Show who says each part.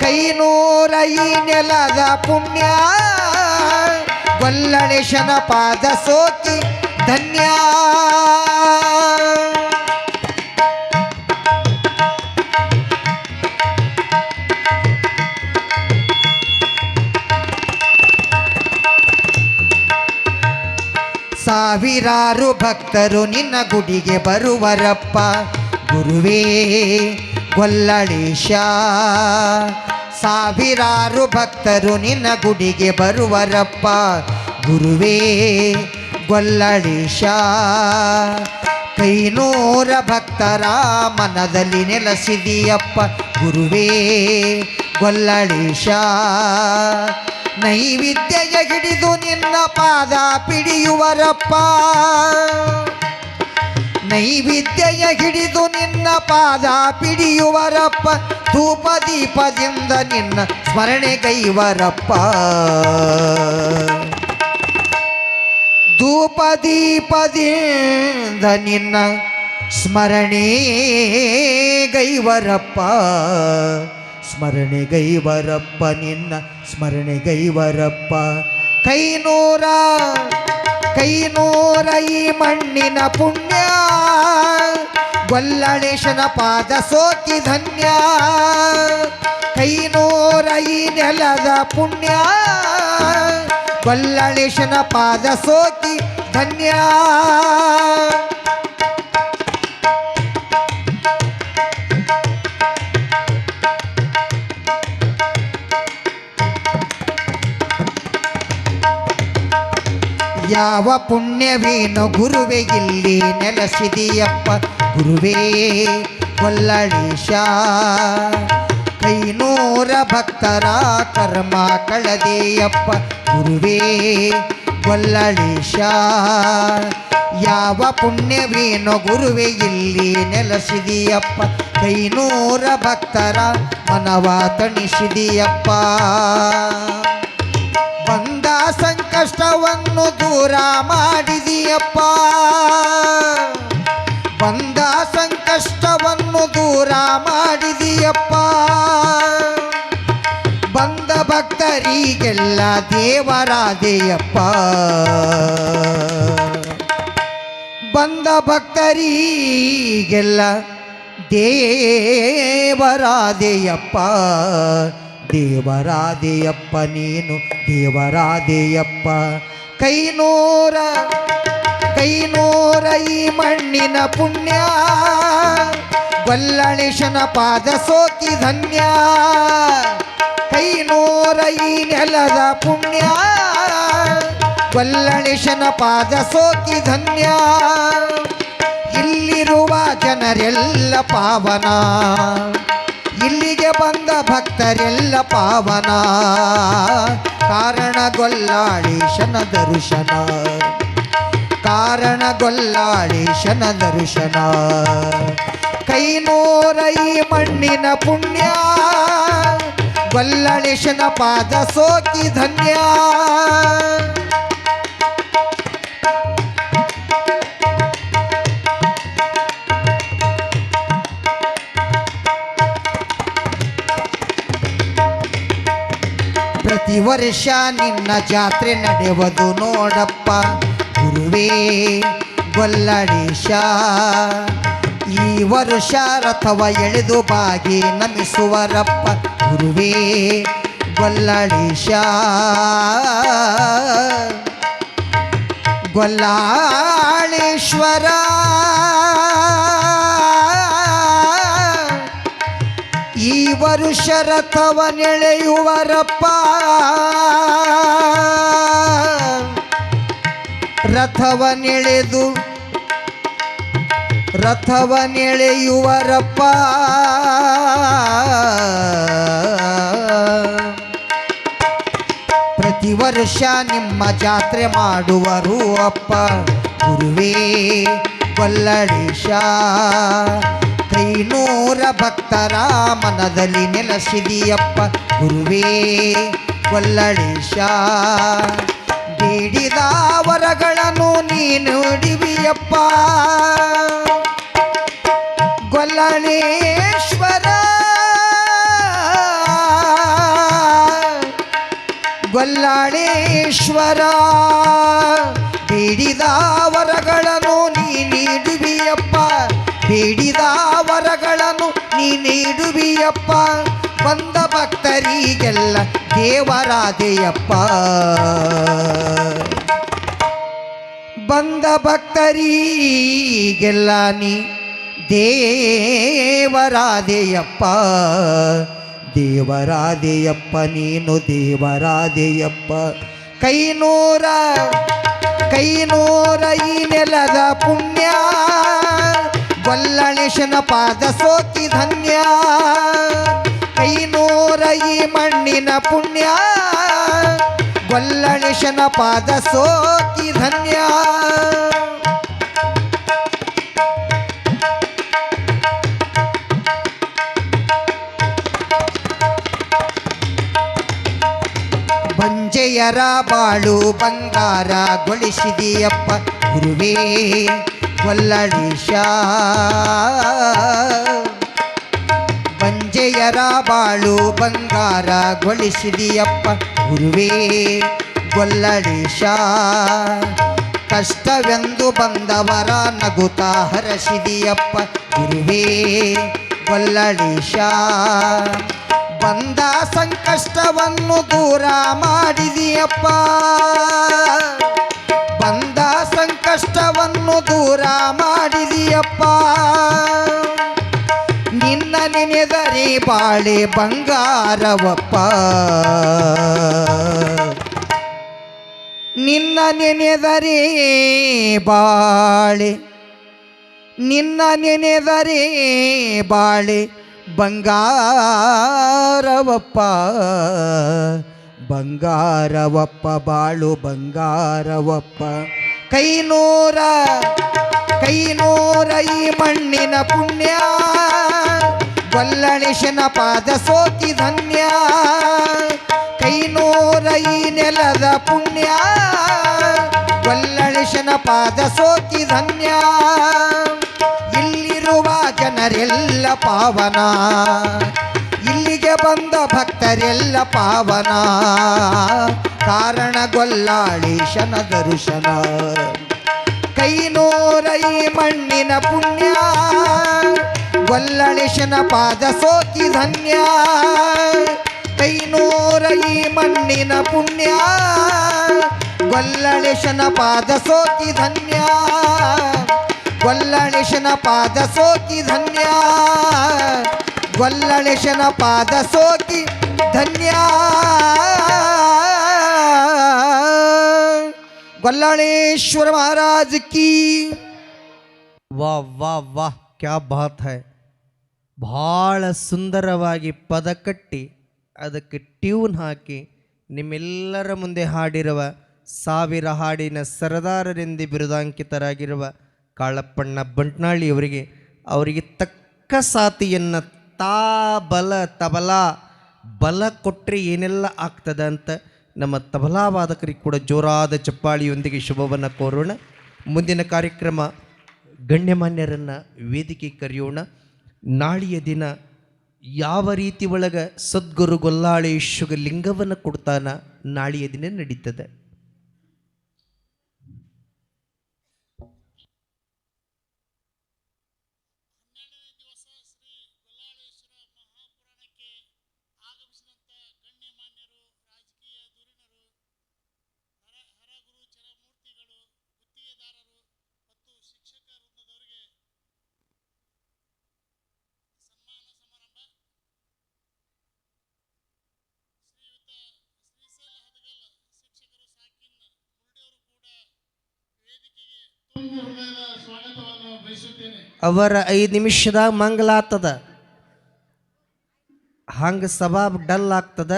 Speaker 1: ಕೈನೂರ ಈ ನೆಲದ ಪುಣ್ಯ. ಗೊಲ್ಲಣೇಶನ ಪಾದ ಸೋಕಿ ಧನ್ಯ. ಸಾವಿರಾರು ಭಕ್ತರು ನಿನ್ನ ಗುಡಿಗೆ ಬರುವರಪ್ಪ. ಗುರುವೇ ಗೊಲ್ಲಳೇಶ ಸಾವಿರಾರು ಭಕ್ತರು ನಿನ್ನ ಗುಡಿಗೆ ಬರುವರಪ್ಪ. ಗುರುವೇ ಗೊಲ್ಲಡೇಶ ಕೈನೂರ ಭಕ್ತರ ಮನದಲ್ಲಿ ನೆಲೆಸಿದೀಯಪ್ಪ. ಗುರುವೇ ಗೊಲ್ಲಳೇಶ ನೈವೇದ್ಯ ಹಿಡಿದು ನಿನ್ನ ಪಾದ ಪಿಡಿಯುವರಪ್ಪ. ನೈವೇದ್ಯ ಹಿಡಿದು ನಿನ್ನ ಪಾದ ಪಿಡಿಯುವರಪ್ಪ ಧೂಪ ದೀಪದಿಂದ ನಿನ್ನ ಸ್ಮರಣೆಗೈವರಪ್ಪ ಧೂಪ ದೀಪದಿಂದ ನಿನ್ನ ಸ್ಮರಣೆ ಗೈವರಪ್ಪ. ಸ್ಮರಣೆ ಗೈವರಪ್ಪ, ನಿನ್ನ ಸ್ಮರಣೆ ಗೈವರಪ್ಪ. ಕೈನೂರ ಕೈನೂರ ಈ ಮಣ್ಣಿನ ಪುಣ್ಯ. ಗೊಲ್ಲಣೇಶನ ಪಾದ ಸೋತಿ ಧನ್ಯ. ಕೈನೂರ ಈ ನೆಲದ ಪುಣ್ಯ. ಗೊಲ್ಲಣೇಶನ ಪಾದ ಸೋತಿ ಧನ್ಯ. ಯಾವ ಪುಣ್ಯವೇನು ಗುರುವೆ ಇಲ್ಲಿ ನೆಲೆಸಿದೆಯಪ್ಪ. ಗುರುವೇ ಕೊಲ್ಲಳೀಶ ಕೈನೂರ ಭಕ್ತರ ಕರ್ಮ ಕಳದೆಯಪ್ಪ. ಗುರುವೇ ಕೊಲ್ಲಳೀಶ ಯಾವ ಪುಣ್ಯವೇನು ಗುರುವೆ ಇಲ್ಲಿ ನೆಲೆಸಿದೆಯಪ್ಪ. ಕೈನೂರ ಭಕ್ತರ ಮನವ ತಣಿಸಿದೆಯಪ್ಪ. ಬಂದ ಸಂಕಷ್ಟವನ್ನು ದೂರ ಮಾಡಿದೀಯಪ್ಪ. ಬಂದ ಸಂಕಷ್ಟವನ್ನು ದೂರ ಮಾಡಿದೀಯಪ್ಪ. ಬಂದ ಭಕ್ತರಿಗೆಲ್ಲ ದೇವರಾದೆಯಪ್ಪ. ಬಂದ ಭಕ್ತರಿಗೆಲ್ಲ ದೇವರಾದೆಯಪ್ಪ. ದೇವರಾದೆಯಪ್ಪ ನೀನು ದೇವರಾದೆಯಪ್ಪ. ಕೈನೂರ ಕೈನೂರ ಈ ಮಣ್ಣಿನ ಪುಣ್ಯ. ಗೊಲ್ಲಣೇಶನ ಪಾದ ಸೋಕಿ ಧನ್ಯ. ಕೈನೂರ ಈ ನೆಲದ ಪುಣ್ಯ. ಗೊಲ್ಲಣೇಶನ ಪಾದ ಸೋಕಿ ಧನ್ಯ. ಇಲ್ಲಿರುವ ಜನರೆಲ್ಲ ಪಾವನ. ಇಲ್ಲಿಗೆ ಬಂದ ಭಕ್ತರೆಲ್ಲ ಪಾವನ. ಕಾರಣ ಗೊಲ್ಲಾಳೀಶನ ದರ್ಶನ. ಕಾರಣ ಗೊಲ್ಲಾಳೀಶನ ದರ್ಶನ. ಕೈ ಈ ಮಣ್ಣಿನ ಪುಣ್ಯ. ಗೊಲ್ಲಳೇಶನ ಪಾದ ಸೋಕಿ ಧನ್ಯ. ಪ್ರತಿ ವರ್ಷ ನಿನ್ನ ಜಾತ್ರೆ ನಡೆಯುವುದು ನೋಡಪ್ಪ. ಗುರುವೇ ಗೊಲ್ಲಡೇಶ ಈ ವರ್ಷ ರಥವ ಎಳೆದು ಬಾಗಿ ನಮಿಸುವರಪ್ಪ. ಗುರುವೇ ಗೊಲ್ಲಡೇಶ ಗೊಲ್ಲಾಳೇಶ್ವರ ಈ ವರುಷ ರಥವ ನೆಳೆಯುವರಪ್ಪ. ರಥವ ನೆಳೆದು, ರಥವ ನೆಳೆಯುವರಪ್ಪ. ಪ್ರತಿ ವರ್ಷ ನಿಮ್ಮ ಜಾತ್ರೆ ಮಾಡುವರು ಅಪ್ಪ. ಗುರುವೇ ಕೊಲ್ಲಡೇಶ ಐನೂರ ಭಕ್ತರ ಮನದಲ್ಲಿ ನೆಲೆಸಿದಿಯಪ್ಪ. ಗುರುವೇ ಕೊಲ್ಲಳೇಶ ಬೇಡಿದ ವರಗಳನ್ನು ನೀನು ಡಿವಿಯಪ್ಪ ಗೊಲ್ಲಣೇಶ್ವರ ಗೊಲ್ಲಾಣೇಶ್ವರ ಬೇಡಿದ ವರಗಳನ್ನು ನೀ ನೀಡುವಿಯಪ್ಪ ಬೇಡಿದ ವರಗಳನ್ನು ನೀ ನೀಡುವಿಯಪ್ಪ. ಬಂದ ಭಕ್ತರಿಗೆಲ್ಲ ದೇವರಾದೆಯಪ್ಪ ಬಂದ ಭಕ್ತರಿಗೆಲ್ಲ ನೀ ದೇವರಾದೆಯಪ್ಪ ದೇವರಾದೆಯಪ್ಪ ನೀನು ದೇವರಾದೆಯಪ್ಪ ಕೈನೂರ ಕೈನೂರ ಈ ನೆಲದ ಪುಣ್ಯ. ಗೊಲ್ಲಣೇಶನ ಪಾದ ಸೋತಿ ಧನ್ಯ. ಕೈನೂರ ಈ ಮಣ್ಣಿನ ಪುಣ್ಯ. ಗೊಲ್ಲಣೇಶನ ಪಾದ ಸೋತಿ ಧನ್ಯ. ಬಂಜೆಯರ ಬಾಳು ಬಂಗಾರ ಗೊಳಿಸಿದೆಯಪ್ಪ ಗುರುವೇ. ಗೊಲ್ಲಳೀಶ ಬಂಜೆಯರ ಬಾಳು ಬಂಗಾರ ಗೊಳಿಸಿದಿಯಪ್ಪ ಗುರುವೇ ಗೊಲ್ಲಳೀಶ ಕಷ್ಟವೆಂದು ಬಂದವರ ನಗುತ ಹರಸಿದಿಯಪ್ಪ ಗುರುವೇ ಗೊಲ್ಲಳೀಶ ಬಂದ ಸಂಕಷ್ಟವನ್ನು ದೂರ ಮಾಡಿದೆಯಪ್ಪ. ಸಂಕಷ್ಟವನ್ನು ದೂರ ಮಾಡಿದೆಯಪ್ಪ. ನಿನ್ನ ನೆನೆದರಿ ಬಾಳೆ ಬಂಗಾರವಪ್ಪ. ನಿನ್ನ ನೆನೆದರಿ ಬಾಳೆ, ನಿನ್ನ ನೆನೆದರಿ ಬಾಳೆ ಬಂಗಾರವಪ್ಪ. ಬಂಗಾರವಪ್ಪ ಬಾಳು ಬಂಗಾರವಪ್ಪ. ಕೈನೂರ ಕೈನೂರ ಈ ಮಣ್ಣಿನ ಪುಣ್ಯ ಗೊಲ್ಲಣಿಶನ ಪಾದ ಸೋತಿ ಧನ್ಯ. ಕೈನೂರ ಈ ನೆಲದ ಪುಣ್ಯ ಗೊಲ್ಲಣಿಶನ ಪಾದ ಸೋತಿ ಧನ್ಯ. ಇಲ್ಲಿರುವ ಜನರೆಲ್ಲ ಪಾವನ ಇಲ್ಲಿಗೆ ಬಂದ ಭಕ್ತರೆಲ್ಲ ಪಾವನ. ಕಾರಣ ಗೊಲ್ಲಾಳೀಶನ ದರ್ಶನ. ಕೈನೂರ ಮಣ್ಣಿನ ಪುಣ್ಯ. ಗೊಲ್ಲಳಿಶನ ಪಾದ ಸೋತಿ ಧನ್ಯ. ಕೈನೂರ ಮಣ್ಣಿನ ಪುಣ್ಯ. ಗೊಲ್ಲಳಿಶನ ಪಾದ ಸೋತಿ ಧನ್ಯ. ಗೊಲ್ಲಳಿಶನ ಪಾದ ಸೋತಿ ಧನ್ಯ. ಗೊಲ್ಲಳಿಶನ ಪಾದ ಸೋಕಿ ಧನ್ಯ. ಗೊಲ್ಲಣೇಶ್ವರ ಮಹಾರಾಜ್ ಕೀ.
Speaker 2: ವಾಹ್ ವಾಹ್ ವಾಹ್ ಕ್ಯಾ ಬಾತ್ ಹೈ. ಭಾಳ ಸುಂದರವಾಗಿ ಪದ ಕಟ್ಟಿ ಅದಕ್ಕೆ ಟ್ಯೂನ್ ಹಾಕಿ ನಿಮ್ಮೆಲ್ಲರ ಮುಂದೆ ಹಾಡಿರುವ ಸಾವಿರ ಹಾಡಿನ ಸರದಾರರೆಂದು ಬಿರುದಾಂಕಿತರಾಗಿರುವ ಕಾಳಪ್ಪಣ್ಣ ಬಂಟ್ನಾಳಿ ಅವರಿಗೆ ಅವರಿಗೆ ತಕ್ಕ ಸಾತಿಯನ್ನು ತಾ ಬಲ ತಬಲಾ, ಬಲ ಕೊಟ್ಟರೆ ಏನೆಲ್ಲ ಆಗ್ತದೆ ಅಂತ ನಮ್ಮ ತಬಲಾ ವಾದಕರಿಗೆ ಕೂಡ ಜೋರಾದ ಚಪ್ಪಾಳಿಯೊಂದಿಗೆ ಶುಭವನ್ನು ಕೋರೋಣ. ಮುಂದಿನ ಕಾರ್ಯಕ್ರಮ ಗಣ್ಯಮಾನ್ಯರನ್ನು ವೇದಿಕೆ ಕರೆಯೋಣ. ನಾಳೆಯ ದಿನ ಯಾವ ರೀತಿ ಒಳಗೆ ಸದ್ಗುರು ಗೊಲ್ಲಾಳೇಶ್ವರ ಲಿಂಗವನ್ನು ಕೊಡ್ತಾನ ನಾಳೆಯ ದಿನ ನಡೀತದೆ. ಅವರ ಐದು ನಿಮಿಷದಾಗ ಮಂಗಲಾಗ್ತದ. ಹಂಗ ಸಬಾಬ್ ಡಲ್ ಆಗ್ತದ